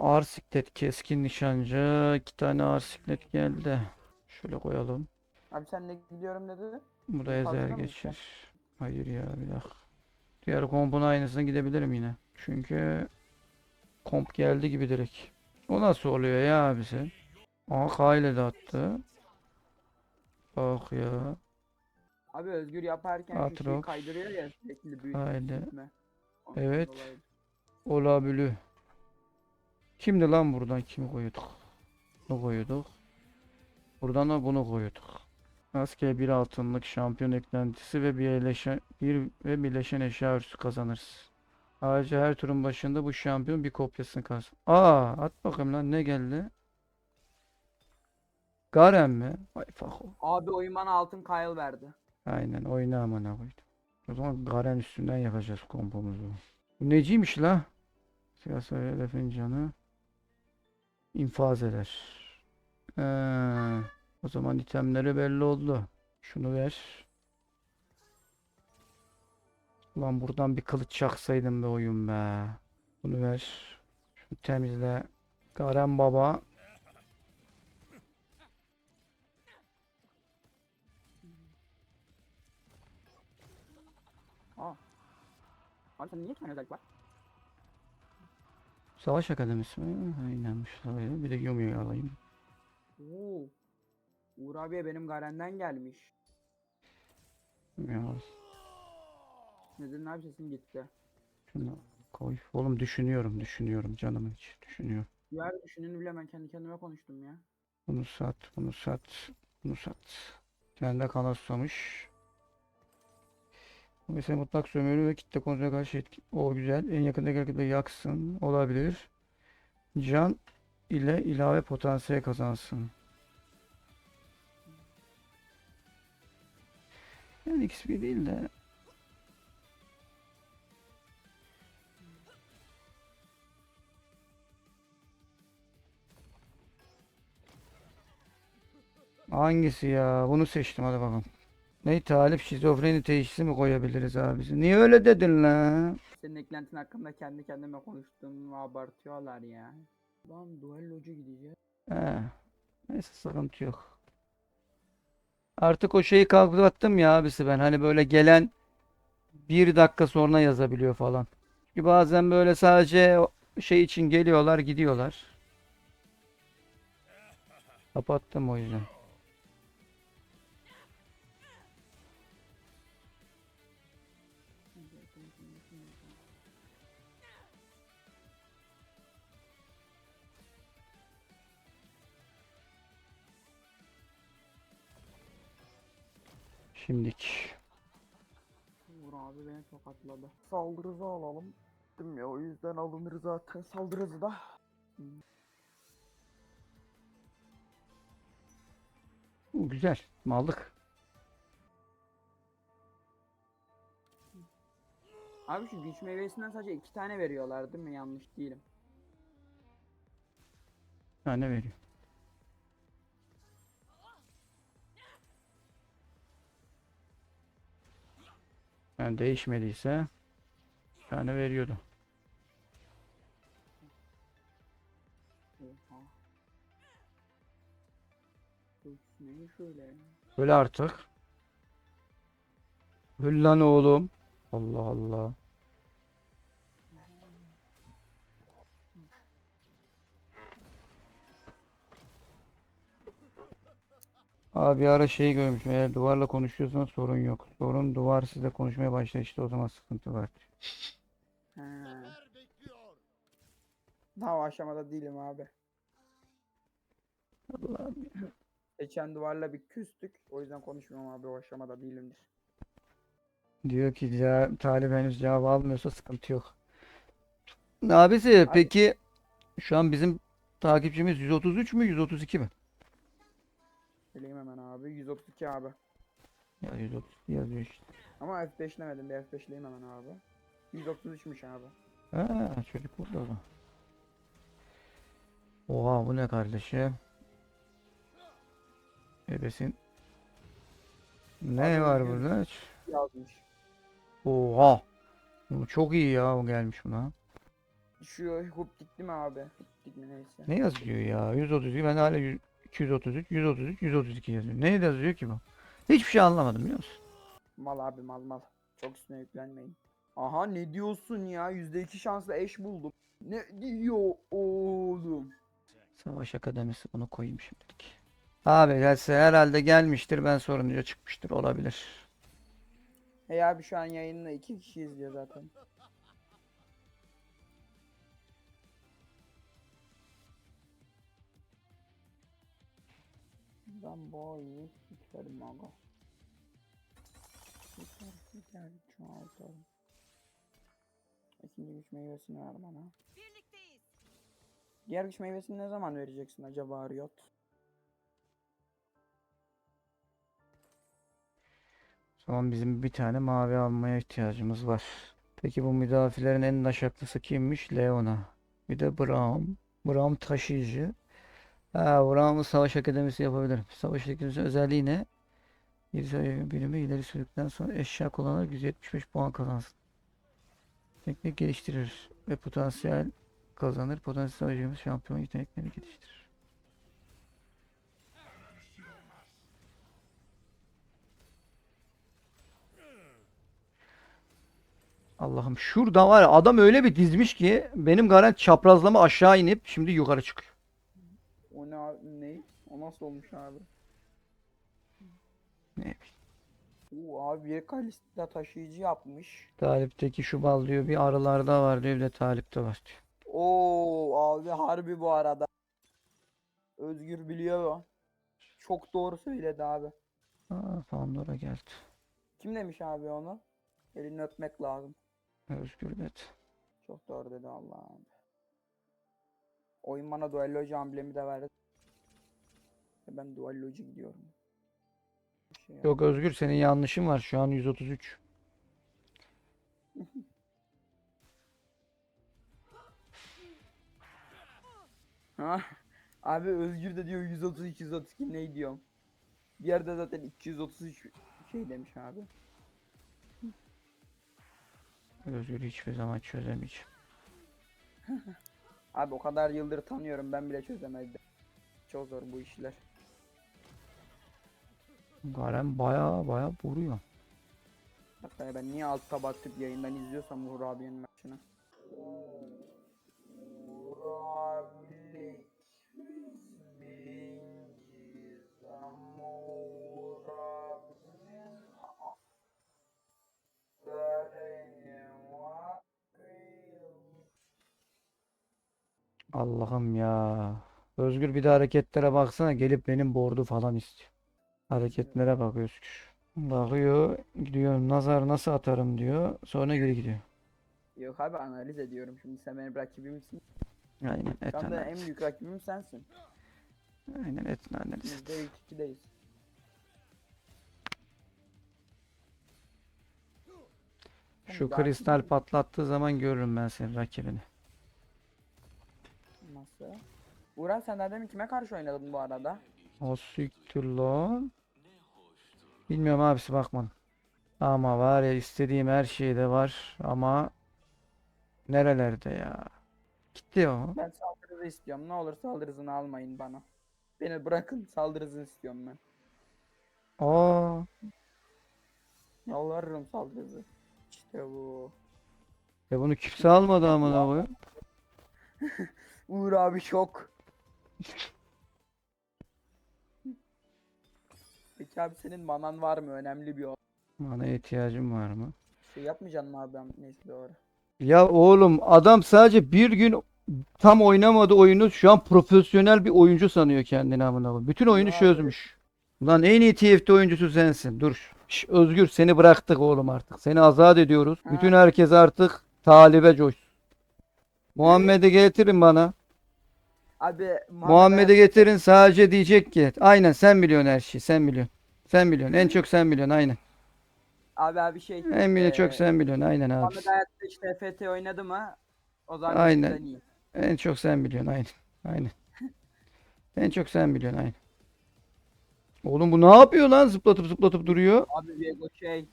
Ağır siklet, keskin nişancı. iki tane ağır siklet geldi. Şöyle koyalım. Abi sen ne gidiyorum dedi? Bu da Fazla ezer mı geçir. Hayır ya bir dakika. Diğer kompun aynısına gidebilirim yine. Çünkü komp geldi gibi direkt. O nasıl oluyor ya abisi? Aa K ile de attı. Bak ya. Abi Özgür yaparken Atrox. kaydırıyor ya sürekli Haydi. Ondan Evet. Olabilir. Kimdi lan buradan kimi koyduk? Bunu koyduk. Buradan da bunu koyduk. Maske bir altınlık şampiyon eklentisi ve birleşen bir ve birleşen eşya örsü kazanırız. Ayrıca her turun başında bu şampiyon bir kopyasını kazan. Aa, at bakayım lan ne geldi? Garen mi? Vay fako. Abi oyun bana altın Kyle verdi. Aynen oyna amına koydum. O zaman Garen üstünden yapacağız kompomuzu. Bu neciymiş la? Siyasi hedefin canı infaz eder. Ee, o zaman itemleri belli oldu. Şunu ver. Ulan buradan bir kılıç çaksaydım be oyun be. Bunu ver. Şunu temizle. Garen baba. Aa. Abi sen niye tane özellik var? Savaş Akademisi mi? Aynen. Şöyle bir de Yumi'yi alayım. Oo. Uğur abiye benim Garen'den gelmiş. Ya Nedir abi sesin gitti. şunu koy. Oğlum düşünüyorum, düşünüyorum canımın içi düşünüyorum. Diğer düşününü bile ben kendi kendime konuştum ya. Bunu sat, bunu sat, bunu sat. Kendi. Bu Mesela mutlak sömürü ve kitle kontrolü karşı etki. O güzel. En yakındaki rakibi yaksın. Olabilir. Can ile ilave potansiyel kazansın. Yani XP değil de Hangisi ya? Bunu seçtim hadi bakalım. Ne talip şizofreni teşhisi mi koyabiliriz abisi? Niye öyle dedin lan? Senin eklentin hakkında kendi kendime konuştum abartıyorlar ya. Lan duellocu gideceğiz. He. Neyse sıkıntı yok. Artık o şeyi kalktım ya abisi ben. Hani böyle gelen bir dakika sonra yazabiliyor falan. Çünkü bazen böyle sadece şey için geliyorlar gidiyorlar. Kapattım o yüzden. Şimdik. Uğur abi beni tokatladı. Saldırızı alalım. Değil ya o yüzden alınır zaten saldırızı da. Bu güzel. Mallık. Abi şu güç meyvesinden sadece iki tane veriyorlar değil mi? Yanlış değilim. Ha, ne veriyor? Yani değişmediyse bir tane veriyordu. Öyle artık. Öl lan oğlum. Allah Allah. Abi bir ara şey görmüşüm. Eğer duvarla konuşuyorsan sorun yok. Sorun duvar sizle konuşmaya başlar işte o zaman sıkıntı var. Daha o aşamada değilim abi. Allah'ım. Geçen duvarla bir küstük. O yüzden konuşmuyorum abi o aşamada değilimdir. Diyor ki ya Talip henüz cevap almıyorsa sıkıntı yok. Abisi peki şu an bizim takipçimiz 133 mü 132 mi? Söyleyeyim hemen abi. 132 abi. Ya 132 yazıyor işte. Ama F5 demedim. Bir F5'leyim hemen abi. 133'müş abi. Ha çocuk burada o zaman. Oha bu ne kardeşim? Ebesin. Ne Abi var burada? Yazmış. Oha. Bu çok iyi ya o gelmiş buna. Şu huptik değil mi abi? Huptik mi neyse. Ne yazıyor ya? 132 ben hala 100 233 133 132 yazıyor. Ne yazıyor ki bu? Hiçbir şey anlamadım biliyor musun? Mal abi mal mal. Çok üstüne yüklenmeyin. Aha ne diyorsun ya? %2 şansla eş buldum. Ne diyor oğlum? Savaş Akademisi bunu koyayım şimdilik. Abi gelse herhalde gelmiştir ben sorunca çıkmıştır olabilir. Hey abi şu an yayında iki kişi izliyor zaten. Oyunu sikerim aga. Siker siker çoğaltalım. İkinci güç meyvesini ver bana. Birlikteyiz. Diğer güç meyvesini ne zaman vereceksin acaba Riot? Zaman bizim bir tane mavi almaya ihtiyacımız var. Peki bu müdafilerin en daşaklısı kimmiş? Leona. Bir de Braum. Braum taşıyıcı. Ha, Braum'u Savaş Akademisi yapabilirim. Savaş Akademisi özelliği ne? Bir sayı birimi ileri sürdükten sonra eşya kullanarak 175 puan kazansın. Teknik geliştirir ve potansiyel kazanır. Potansiyel savaşımız şampiyon yeteneklerini geliştirir. Allah'ım şurada var ya adam öyle bir dizmiş ki benim garanti çaprazlama aşağı inip şimdi yukarı çıkıyor. O ne abi ne? O nasıl olmuş abi? Ne bileyim. Oo abi bir Kalista taşıyıcı yapmış. Talip'teki şu bal diyor bir arılarda var diyor bir de Talip'te var diyor. Oo abi harbi bu arada. Özgür biliyor. Çok doğru söyledi abi. Aa, Pandora geldi. Kim demiş abi onu? Elini öpmek lazım. Özgür dedi. Çok doğru dedi Allah abi. Oyun bana duellocu amblemi de verdi. Ve Ben duellocu gidiyorum. Şey Yok Özgür senin yanlışın var şu an 133. Ha? Abi Özgür de diyor 132 132 ne diyorum. Bir yerde zaten 233 şey demiş abi. Özgür hiçbir zaman çözemeyeceğim. Abi o kadar yıldır tanıyorum ben bile çözemedim. Çok zor bu işler. Garen baya baya vuruyor. Hatta ben niye alt tab atıp yayından izliyorsam Uğur abinin maçını. Allah'ım ya. Özgür bir de hareketlere baksana gelip benim bordu falan istiyor. Hareketlere bak Özgür. Bakıyor gidiyor nazar nasıl atarım diyor. Sonra geri gidiyor. Yok abi analiz ediyorum şimdi sen benim rakibimsin. Aynen et Şu anda en büyük rakibim sensin. Aynen et analiz. Biz de ilk ikideyiz. Şu Daha kristal patlattığı zaman görürüm ben senin rakibini. Nasıl? Uğran sen demin kime karşı oynadın bu arada? O siktir lan. Bilmiyorum abisi bakmadım. Ama var ya istediğim her şeyde var ama nerelerde ya? Gitti o. Ben saldırı istiyorum. Ne olur saldırı hızını almayın bana. Beni bırakın saldırı hızını istiyorum ben. Aa, Yalvarırım saldırı hızı. İşte bu. ya bunu kimse almadı amına koyayım. Uğur abi şok. Peki abi senin manan var mı? Önemli bir o. Bana ihtiyacım var mı? Şey yapmayacaksın mı abi? Ben- Neyse doğru. Ya oğlum adam sadece bir gün tam oynamadı oyunu şu an profesyonel bir oyuncu sanıyor kendini amına koyayım. Bütün oyunu abi. çözmüş. Ulan en iyi TFT oyuncusu sensin. Dur. Şş, Özgür seni bıraktık oğlum artık. Seni azat ediyoruz. Ha. Bütün herkes artık talibe coşsun. Muhammed'i getirin bana. Abi Muhammed'i getirin sadece diyecek ki aynen sen biliyorsun her şeyi sen biliyorsun. Sen biliyorsun. En çok sen biliyorsun aynen. Abi abi şey. En bile çok sen biliyorsun aynen abi. Muhammed hayatta işte FT oynadı mı? O zaman Aynen. bizden iyi. En çok sen biliyorsun aynen. Aynen. En çok sen biliyorsun aynen. Oğlum bu ne yapıyor lan zıplatıp zıplatıp duruyor. Abi Viego şey.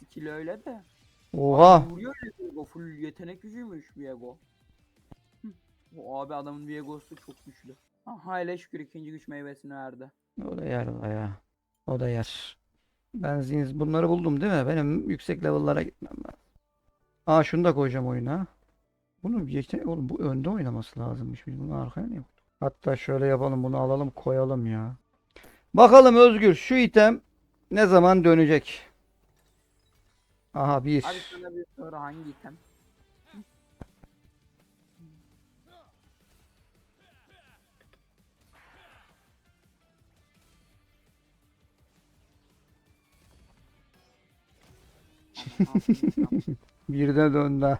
Skill öyle de. Oha. Vuruyor ya Viego. Full yetenek gücüymüş Viego. O abi adamın Viegos'u çok güçlü. Aha hele şükür ikinci güç meyvesini verdi. O da yer ya. O da yer. Ben zin- bunları buldum değil mi? Benim yüksek level'lara gitmem lazım. Aa şunu da koyacağım oyuna. Bunu yetenek oğlum bu önde oynaması lazımmış. Biz bunu arkaya niye koyduk? Hatta şöyle yapalım bunu alalım koyalım ya. Bakalım Özgür şu item ne zaman dönecek? Aha bir. Abi sana bir soru hangi item? Bir de döndü.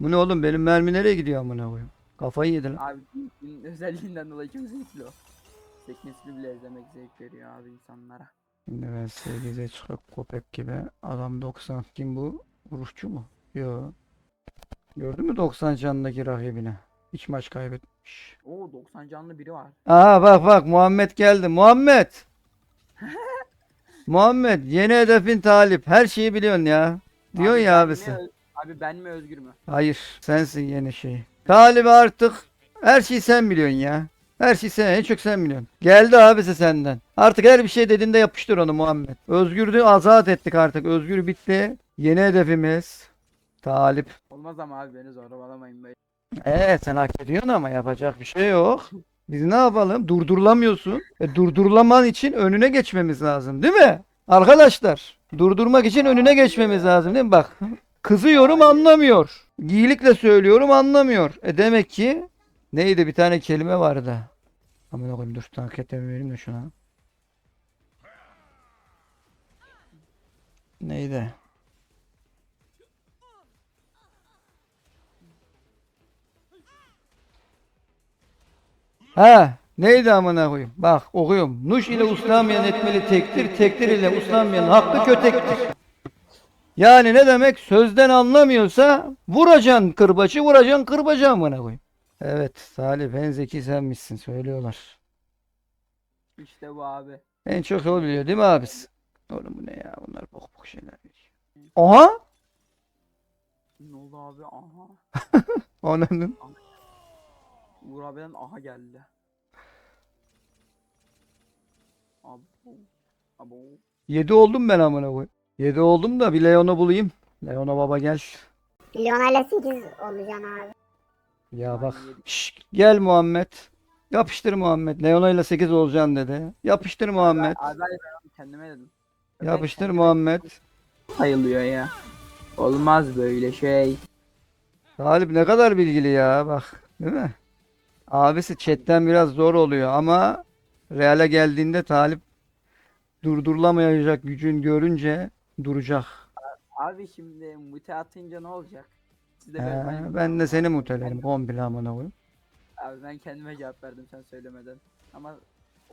Bu ne oğlum benim mermi nereye gidiyor amına koyayım? Kafayı yedi lan. Abi senin özelliğinden dolayı çok zevkli o. Sekmesini bile izlemek zevk veriyor abi insanlara. Şimdi ben 8'e çıkıp köpek gibi. Adam 90. Kim bu? Vuruşçu mu? Yo. Gördün mü 90 canındaki rakibini? Hiç maç kaybetmiş. Oo 90 canlı biri var. Aa bak bak Muhammed geldi. Muhammed. Muhammed yeni hedefin Talip. Her şeyi biliyorsun ya. Diyor Abi ya ben mi abisi. Öz- Abi ben mi Özgür mü? Hayır, sensin yeni şey. Talip artık her şeyi sen biliyorsun ya. Her şeyi sen, en çok sen biliyorsun. Geldi abisi senden. Artık her bir şey dediğinde yapıştır onu Muhammed. Özgür'ü azat ettik artık. Özgür bitti. Yeni hedefimiz Talip. Olmaz ama abi beni zorbalamayın be. Ee sen hak ediyorsun ama yapacak bir şey yok. Biz ne yapalım? Durdurulamıyorsun. E, durdurulaman için önüne geçmemiz lazım, değil mi? Arkadaşlar, durdurmak için önüne geçmemiz lazım, değil mi? Bak, kızıyorum anlamıyor. Giyilikle söylüyorum anlamıyor. E demek ki neydi bir tane kelime vardı. Aman koyayım dur tanketimi vereyim de şuna. Neydi? Ha, neydi amına koyayım? Bak okuyorum. Nuş ile uslamayan etmeli tektir, tektir ile uslamayan hakkı kötektir. Yani ne demek? Sözden anlamıyorsa vuracaksın kırbaçı, vuracaksın kırbacı amına koyayım. Evet, Salih en zeki senmişsin söylüyorlar. İşte bu abi. En çok o biliyor değil mi abisi? Oğlum bu ne ya? Bunlar bok bok şeyler. Aha! Ne oldu abi? Aha. Ananın. Uğur abiden aha geldi. Abo. Abo. 7 oldum ben amına koyayım. 7 oldum da bir Leon'u bulayım. Leon'a baba gel. Leona'yla 8 olacaksın abi. Ya bak. Şşş, gel Muhammed. Yapıştır Muhammed. Leona'yla 8 olacaksın dedi. Yapıştır Muhammed. Abi ben ben kendime dedim. Yapıştır kendime Muhammed. Sayılıyor ya. Olmaz böyle şey. Talip ne kadar bilgili ya bak. Değil mi? Abisi chatten biraz zor oluyor ama Real'e geldiğinde Talip durdurulamayacak gücün görünce duracak. Abi şimdi mute atınca ne olacak? Siz de He, ben, ben de seni mutelerim komple amına koyayım. Abi ben kendime cevap verdim sen söylemeden. Ama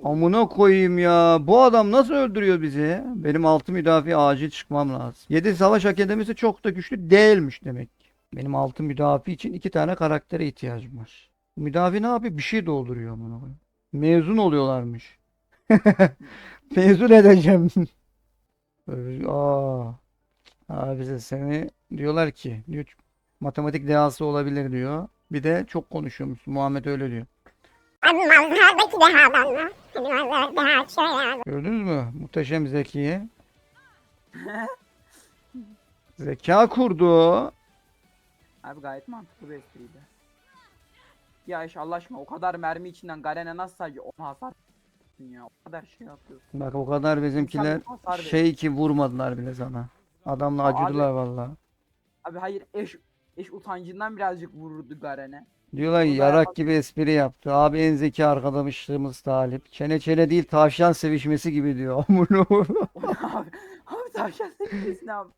Amına koyayım ya. Bu adam nasıl öldürüyor bizi? Benim altı müdafi acil çıkmam lazım. 7 savaş akademisi çok da güçlü değilmiş demek ki. Benim altı müdafi için iki tane karaktere ihtiyacım var. Müdafi ne yapıyor? Bir şey dolduruyor amına koyayım. Mezun oluyorlarmış. Mezun edeceğim. Aa. Abi seni diyorlar ki diyor, matematik dehası olabilir diyor. Bir de çok konuşuyormuş. Muhammed öyle diyor. Abi mazhardaki dehadan mı? Hani mazhar deha şöyle abi. Gördünüz mü? Muhteşem Zeki'yi. Zeka kurdu. abi gayet mantıklı bir espriydi. Ya iş Allah aşkına o kadar mermi içinden Garen'e nasıl sadece 10 hasar ya? O kadar şey yapıyorsun. Bak o kadar bizimkiler şey ki vurmadılar bile sana. Adamla acıdılar valla. Abi hayır eş eş utancından birazcık vururdu Garen'e. Diyorlar ki yarak gibi espri yaptı. Abi en zeki arkadaşımız Talip. Çene çene değil tavşan sevişmesi gibi diyor. Abi, abi tavşan sevgilisi ne abi?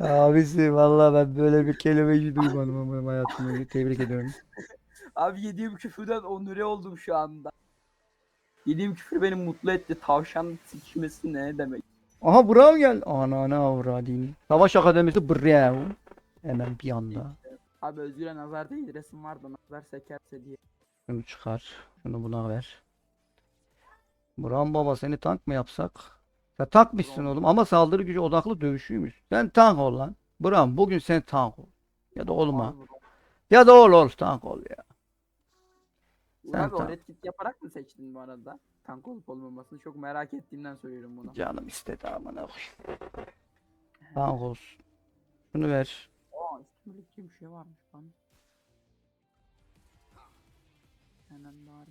Abisi valla ben böyle bir kelime hiç duymadım ama hayatımda. Tebrik ediyorum. Abi yediğim küfürden onure oldum şu anda. Yediğim küfür beni mutlu etti. Tavşan sikişmesi ne demek? Aha Brav geldi. Ana avradini. Savaş Akademisi Brav. Hemen bir anda. Abi Özgür'e nazar değil resim vardı nazar sekerse diye. Şunu çıkar. Şunu buna ver. Buran baba seni tank mı yapsak? Ya takmışsın oğlum ama saldırı gücü odaklı dövüşüymüş. Sen tank ol lan. Buran bugün sen tank ol. Ya da olma. Ya da ol ol tank ol ya. Sen abi o tamam. red kit yaparak mı seçtin bu arada? Tank olup olmamasını çok merak ettiğimden söylüyorum bunu. Canım istedi amına. Tank olsun. Şunu ver. Aa üstünlük gibi bir şey varmış lan. Hemen bari.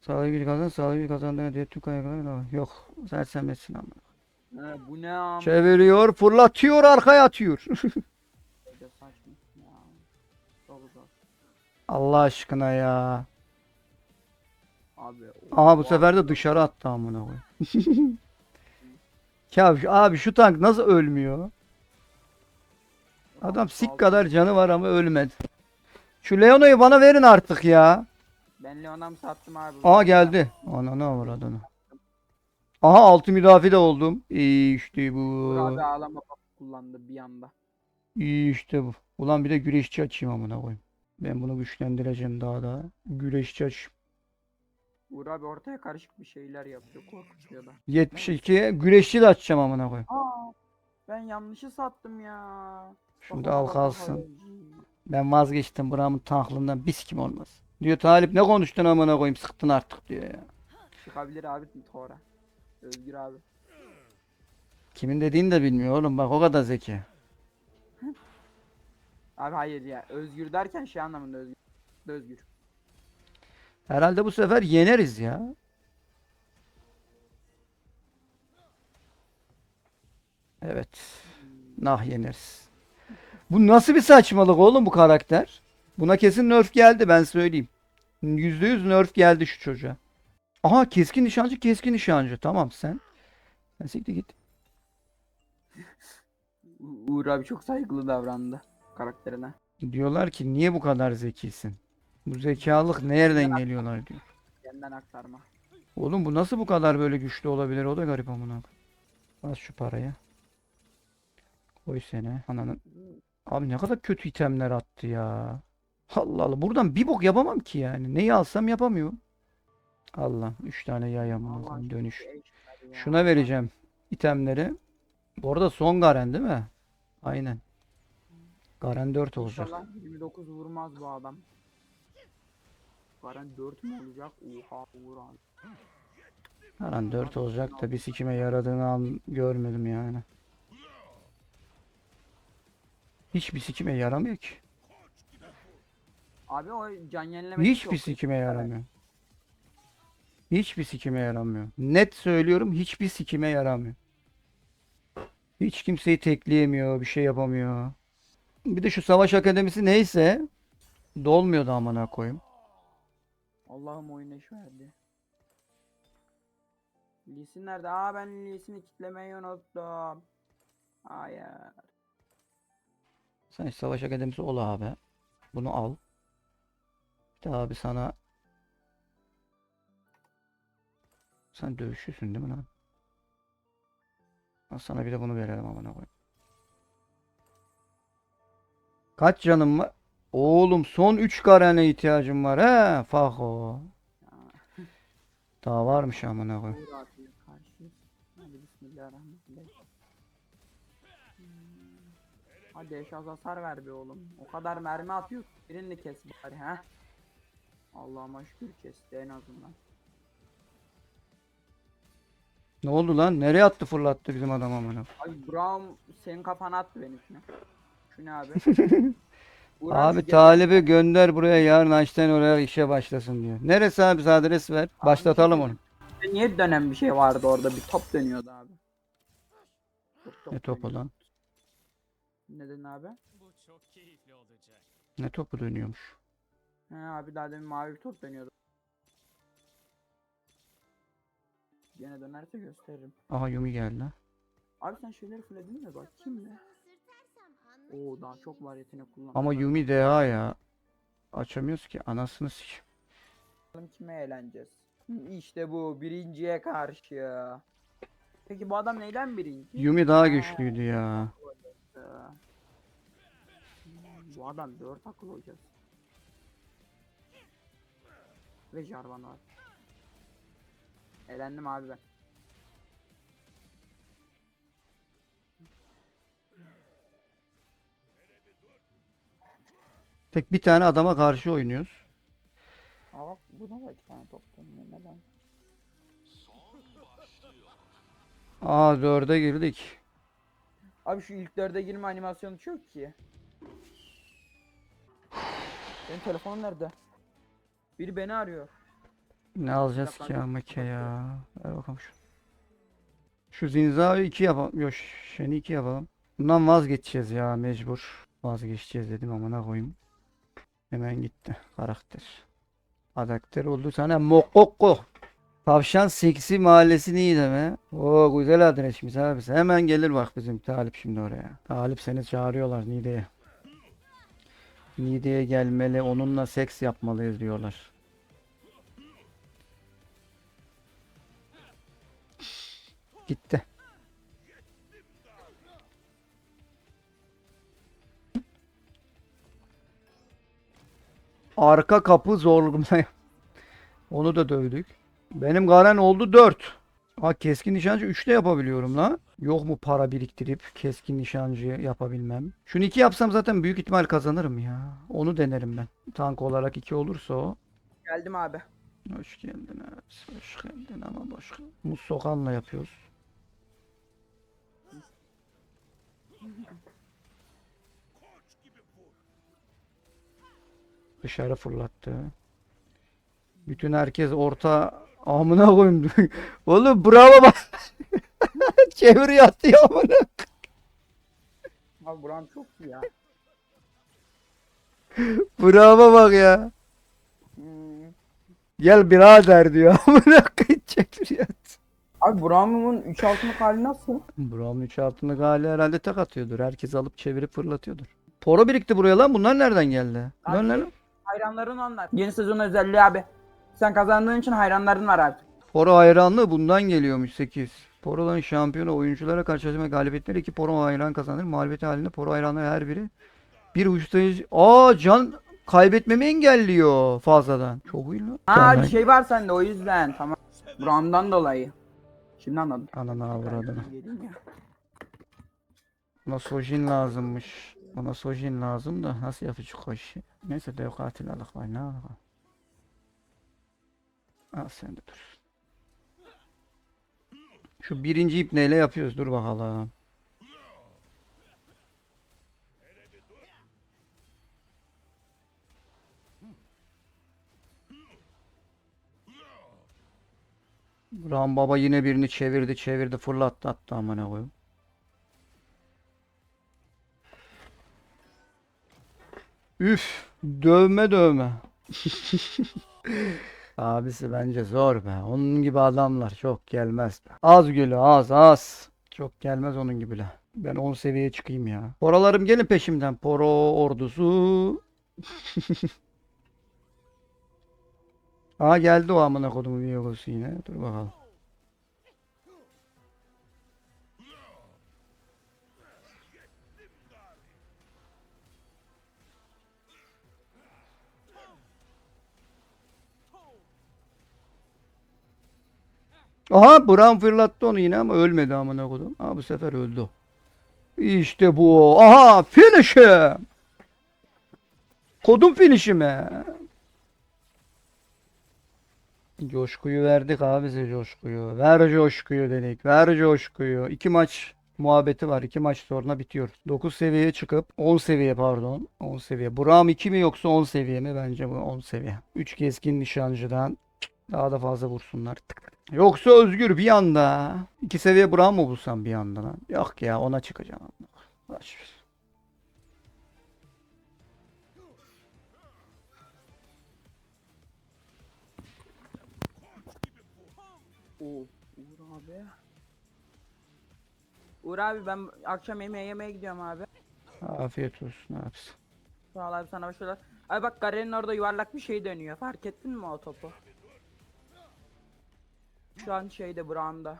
Sağlığı bir kazan, sağlığı bir kazandığına diye tüm kaygılar Yok, sersemletsin amına. He, bu ne am? Çeviriyor, fırlatıyor, arkaya atıyor. Allah aşkına ya. Abi. Aha bu sefer de dışarı attı amına koyayım. ya abi şu tank nasıl ölmüyor? Adam sik kadar canı var ama ölmedi. Şu Leono'yu bana verin artık ya. Ben Leon'a mı sattım abi? Aa geldi. Ananı avradını. Aha altı müdafi de oldum. İyi işte bu. Abi ağlama kullandı bir anda. İyi işte bu. Ulan bir de güreşçi açayım amına koyayım. Ben bunu güçlendireceğim daha da. Güreşçi açayım. Uğur abi ortaya karışık bir şeyler yapıyor korkutuyor da. 72'ye güreşçi de açacağım amına koyayım. Aa ben yanlışı sattım ya. Şunu da al kalsın. Ben vazgeçtim buramın tanklığından bis kim olmaz. Diyor Talip ne konuştun amına koyayım sıktın artık diyor ya. Çıkabilir abi Tora. Özgür abi. Kimin dediğini de bilmiyor oğlum bak o kadar zeki. Abi hayır ya. Özgür derken şey anlamında özgür. Özgür. Herhalde bu sefer yeneriz ya. Evet. Nah yeneriz. Bu nasıl bir saçmalık oğlum bu karakter? Buna kesin nerf geldi ben söyleyeyim. %100 nerf geldi şu çocuğa. Aha keskin nişancı keskin nişancı. Tamam sen. Sen siktir git. Uğur abi çok saygılı davrandı karakterine. Diyorlar ki niye bu kadar zekisin? Bu zekalık nereden geliyorlar diyor. Yeniden aktarma. Oğlum bu nasıl bu kadar böyle güçlü olabilir? O da garip amına. Bas şu parayı. Koy sene. Ananın. Abi ne kadar kötü itemler attı ya. Allah Allah. Buradan bir bok yapamam ki yani. Neyi alsam yapamıyorum. Allah. Üç tane yay amına Allah koyayım, aşkına dönüş. ya. Şuna vereceğim itemleri. Bu arada son Garen değil mi? Aynen. Garen 4 olacak. İnşallah 29 vurmaz bu adam. Garen 4 mü olacak? Oha Uğur abi. Garen 4 olacak da bir sikime yaradığını an görmedim yani. Hiçbir sikime yaramıyor ki. Abi o can yenilemek Hiçbir sikime yaramıyor. Hiçbir sikime yaramıyor. Net söylüyorum hiçbir sikime yaramıyor. Hiç kimseyi tekleyemiyor, bir şey yapamıyor. Bir de şu savaş akademisi neyse dolmuyordu amına koyayım. Allah'ım oyuna iş verdi. Lee Sin nerede? Aa ben Lee Sin'i kitlemeyi unuttum. Hayır. Sen şu savaş akademisi ol abi. Bunu al. De abi sana sen dövüşüyorsun değil mi lan? Sana bir de bunu verelim amına koyayım. Kaç canım var? Oğlum son 3 karene ihtiyacım var he Faho. Daha varmış amına koyayım. Bismillahirrahmanirrahim. Hadi eşaz hasar ver be oğlum. O kadar mermi atıyor. Birini kes bari ha. Allah'ıma şükür kesti en azından. Ne oldu lan? Nereye attı fırlattı bizim adam amına? Ay Brown senin kafana attı benimkine. Şu ne abi? Uğur Abi gel- talibi gönder buraya yarın Einstein oraya işe başlasın diyor. Neresi abi adres ver. Abi Başlatalım bir onu. şey Niye dönen bir şey vardı orada? Bir top dönüyordu abi. Top, top Ne topu lan? Neden abi? Bu çok keyifli olacak. Ne topu dönüyormuş. He abi daha demin mavi bir top dönüyordu. Gene dönerse gösteririm. Aha Yumi geldi. Abi sen şeyleri fulledin mi bak kimle? Oo daha çok var yetenek kullan. Ama Yumi DH ya. Açamıyoruz ki anasını sik. Bakalım kime eğleneceğiz? İşte bu birinciye karşı. Peki bu adam neyden birinci? Yumi daha güçlüydü ya. Bu adam 4 akıl hocası. Ve Jarvan var. Elendim abi ben. Tek bir tane adama karşı oynuyoruz. Aa buna da iki tane top dönüyor neden? Aa dörde girdik. Abi şu ilk dörde girme animasyonu çok ki. Benim telefonum nerede? Biri beni arıyor. Ne alacağız ki Yapalım. amake ya. Ver bakalım şu. Şu zinzayı 2 yapalım. Yok şeni 2 yapalım. Bundan vazgeçeceğiz ya mecbur. Vazgeçeceğiz dedim ama ne koyayım. Hemen gitti karakter. Karakter oldu sana mokoko. Tavşan Seksi Mahallesi'ni iyi deme. Oo güzel adresmiş abi. Hemen gelir bak bizim Talip şimdi oraya. Talip seni çağırıyorlar Niğde'ye. Niğde'ye gelmeli onunla seks yapmalıyız diyorlar. Gitti. Arka kapı zorlama. Onu da dövdük. Benim Garen oldu 4. Ha keskin nişancı 3 de yapabiliyorum la. Yok mu para biriktirip keskin nişancı yapabilmem. Şunu 2 yapsam zaten büyük ihtimal kazanırım ya. Onu denerim ben. Tank olarak 2 olursa o. Geldim abi. Hoş geldin abi. Hoş geldin ama başka. Muz sokanla yapıyoruz. Dışarı fırlattı. Bütün herkes orta amına koyayım. Oğlum bravo bak. Çeviriyor atıyor amına. Abi buram çok iyi ya. Bravo bak ya. Hmm. Gel birader diyor. Amına koyayım çeviriyor. Abi Buram'ın 3 altınlık hali nasıl? Brown 3 altında gali herhalde tek atıyordur. Herkes alıp çevirip fırlatıyordur. Poro birikti buraya lan. Bunlar nereden geldi? Lan lan. Hayranların onlar. Yeni sezon özelliği abi. Sen kazandığın için hayranların var artık. Poro hayranlığı bundan geliyormuş 8. Poro'ların şampiyonu oyunculara karşı acıma galibiyetleri iki Poro hayran kazanır. Mağlubiyeti halinde Poro hayranları her biri bir uyuşturucu... Aa can kaybetmemi engelliyor fazladan. Çok iyi lan. Ha bir şey var sende o yüzden tamam. Buram'dan dolayı. Şimdi anladım. Ananı avradını. Ona sojin lazımmış. Ona sojin lazım da nasıl yapacak o işi? Neyse dev katil alık var ne alık? Al sen de dur. Şu birinci ipneyle yapıyoruz dur bakalım. Ram baba yine birini çevirdi çevirdi fırlattı attı amına koyayım. Üf, dövme dövme. Abisi bence zor be. Onun gibi adamlar çok gelmez be. Az gülü az az. Çok gelmez onun gibiler. Ben 10 seviyeye çıkayım ya. Porolarım gelin peşimden. Poro ordusu. Aa geldi o amına kodumun Viyogosu yine. Dur bakalım. Aha Brown fırlattı onu yine ama ölmedi amına kodum. Ha bu sefer öldü. İşte bu. Aha finish'im. Kodum finish'ime. Coşkuyu verdik abisi coşkuyu. Ver coşkuyu dedik. Ver coşkuyu. İki maç muhabbeti var. İki maç sonra bitiyor. 9 seviyeye çıkıp 10 seviye pardon. 10 seviye. Buram 2 mi yoksa 10 seviye mi? Bence bu 10 seviye. 3 keskin nişancıdan daha da fazla vursunlar. Tık. Yoksa Özgür bir anda. iki seviye Buram mı bulsam bir anda lan? Yok ya ona çıkacağım. Boş ver. Oo, Uğur abi. Uğur abi ben akşam yemeğe yemeye gidiyorum abi. Afiyet olsun abisi. Sağ ol abi sana başarılar. Abi bak Garen'in orada yuvarlak bir şey dönüyor. Fark ettin mi o topu? Şu an şeyde Branda.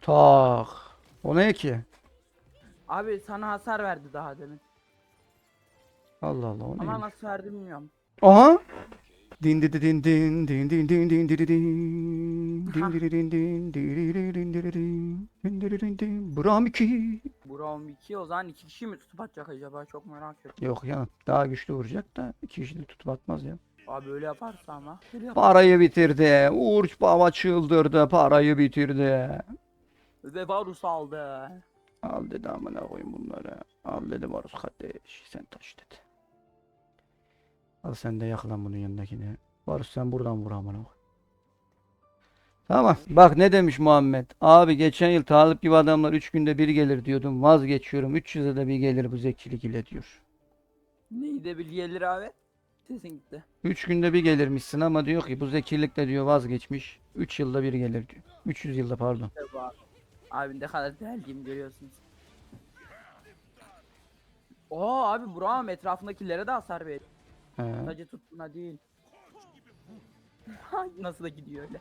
Tak. O ne ki? Abi sana hasar verdi daha demin. Allah Allah o Ama nasıl verdi bilmiyorum. Aha. Din di di din din din din din din din din din din din din din din din Buram iki. Brown 2 o zaman iki kişi mi tutup atacak acaba çok merak ediyorum. Yok ya daha güçlü vuracak da iki kişi de tutup atmaz ya. Abi öyle yaparsa ama. Öyle. Parayı bitirdi. Uğur Baba çıldırdı. Parayı bitirdi. Ve Varus aldı. Al dedi amına koyayım bunları. Al dedi Varus kardeş. Sen taş dedi. Al sen de yak lan bunun yanındakini. Varus sen buradan vur amına koy. Tamam. Bak ne demiş Muhammed. Abi geçen yıl Talip gibi adamlar 3 günde bir gelir diyordum. Vazgeçiyorum. 300'e de bir gelir bu zekilik ile diyor. Neydi bir gelir abi? Sesin gitti. 3 günde bir gelirmişsin ama diyor ki bu zekilikle diyor vazgeçmiş. 3 yılda bir gelir diyor. 300 yılda pardon. İşte bu abi. Abi ne kadar delgiyim görüyorsunuz. Oo abi Brown etrafındakilere de hasar veriyor. He. Sadece tuttuğuna değil. Nasıl da gidiyor öyle.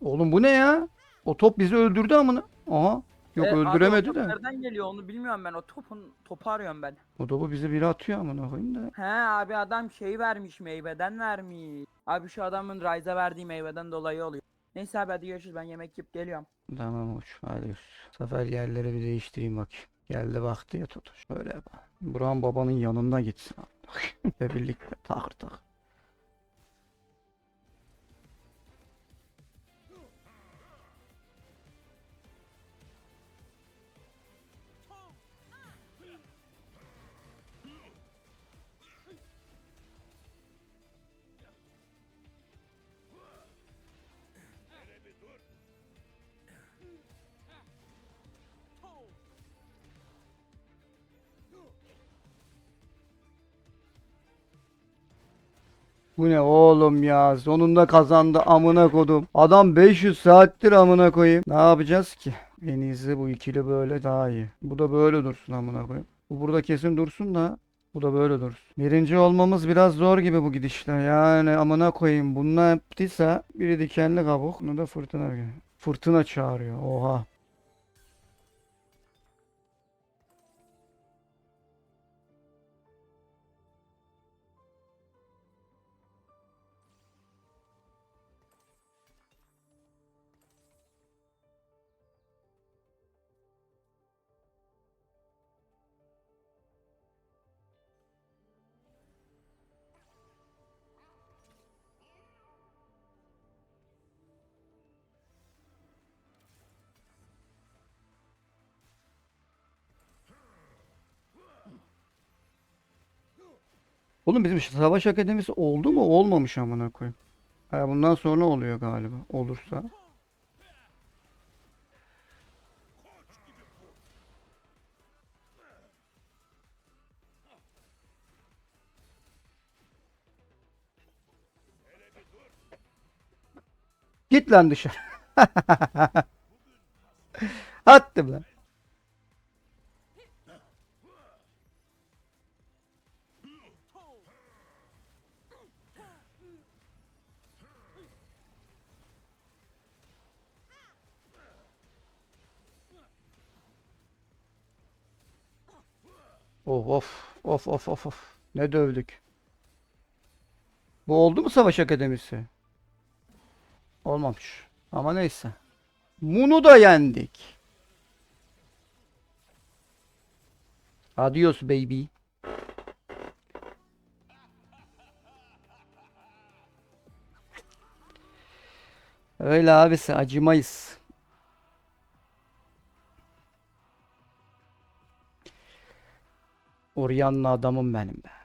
Oğlum bu ne ya? O top bizi öldürdü amına. Aha. Yok Evet, abi o öldüremedi top de. Nereden geliyor onu bilmiyorum ben. O topun topu arıyorum ben. O topu bize biri atıyor amına koyayım da. He abi adam şey vermiş meyveden vermiş. Abi şu adamın Ryze'a verdiği meyveden dolayı oluyor. Neyse abi hadi görüşürüz ben yemek yiyip geliyorum. Tamam uç. Hadi görüşürüz. Bu sefer yerleri bir değiştireyim bakayım. Geldi baktı ya Toto. Şöyle yapalım. Buran babanın yanına gitsin. Ve birlikte takır takır. Bu ne oğlum ya? Sonunda kazandı amına kodum. Adam 500 saattir amına koyayım. Ne yapacağız ki? En iyisi bu ikili böyle daha iyi. Bu da böyle dursun amına koyayım. Bu burada kesin dursun da bu da böyle dursun. Birinci olmamız biraz zor gibi bu gidişle. Yani amına koyayım. Bunu yaptıysa biri dikenli kabuk. Bunu da fırtına. Fırtına çağırıyor. Oha. Oğlum bizim savaş akademisi oldu mu? Olmamış amına koyayım. Ha, bundan sonra oluyor galiba. Olursa. Git lan dışarı. Attım lan. Of of of of of of. Ne dövdük. Bu oldu mu savaş akademisi? Olmamış. Ama neyse. Munu da yendik. Adios baby. Öyle abisi acımayız. Oryanlı adamım benim be.